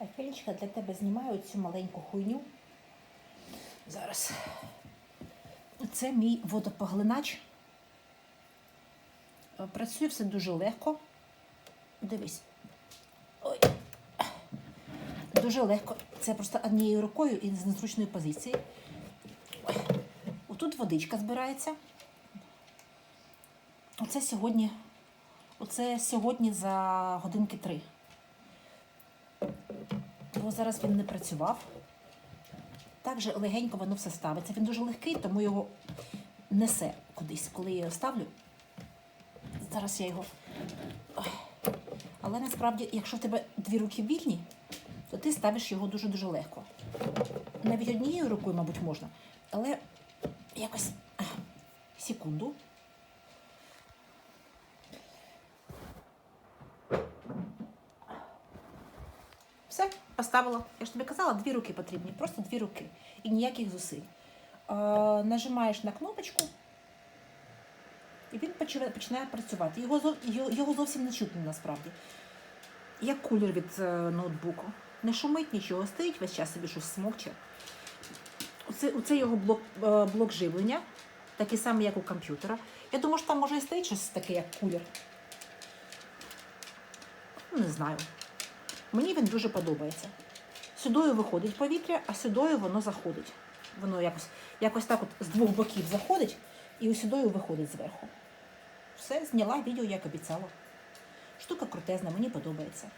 Альфенчика для тебе знімаю цю маленьку хуйню. Зараз. Це мій водопоглинач. Е, Працює все дуже легко. Дивись. Ой. Дуже легко. Це просто однією рукою і з незручної позиції. Отут водичка збирається. Оце сьогодні. Оце сьогодні за годинки три. Бо зараз він не працював. Так легенько воно все ставиться. Він дуже легкий, тому його несе кудись, коли я його ставлю. Зараз я його. Але насправді, якщо в тебе дві руки вільні, то ти ставиш його дуже-дуже легко. Навіть однією рукою, мабуть, можна. Але якось секунду. Все, поставила. Я ж тобі казала, дві руки потрібні, просто дві руки. І ніяких зусиль. Е, нажимаєш на кнопочку, і він починає, працювати. Його, його, зовсім не чутно насправді. Як кулер від е, ноутбуку. Не шумить нічого, стоїть весь час собі щось смокче. Оце, оце його блок, е, блок живлення, такий самий, як у комп'ютера. Я думаю, що там може і стоїть щось таке, як кулер. Не знаю. Мені він дуже подобається. Сюдою виходить повітря, а сюдою воно заходить. Воно якось, якось так от з двох боків заходить і сюдою виходить зверху. Все, зняла відео, як обіцяла. Штука крутезна, мені подобається.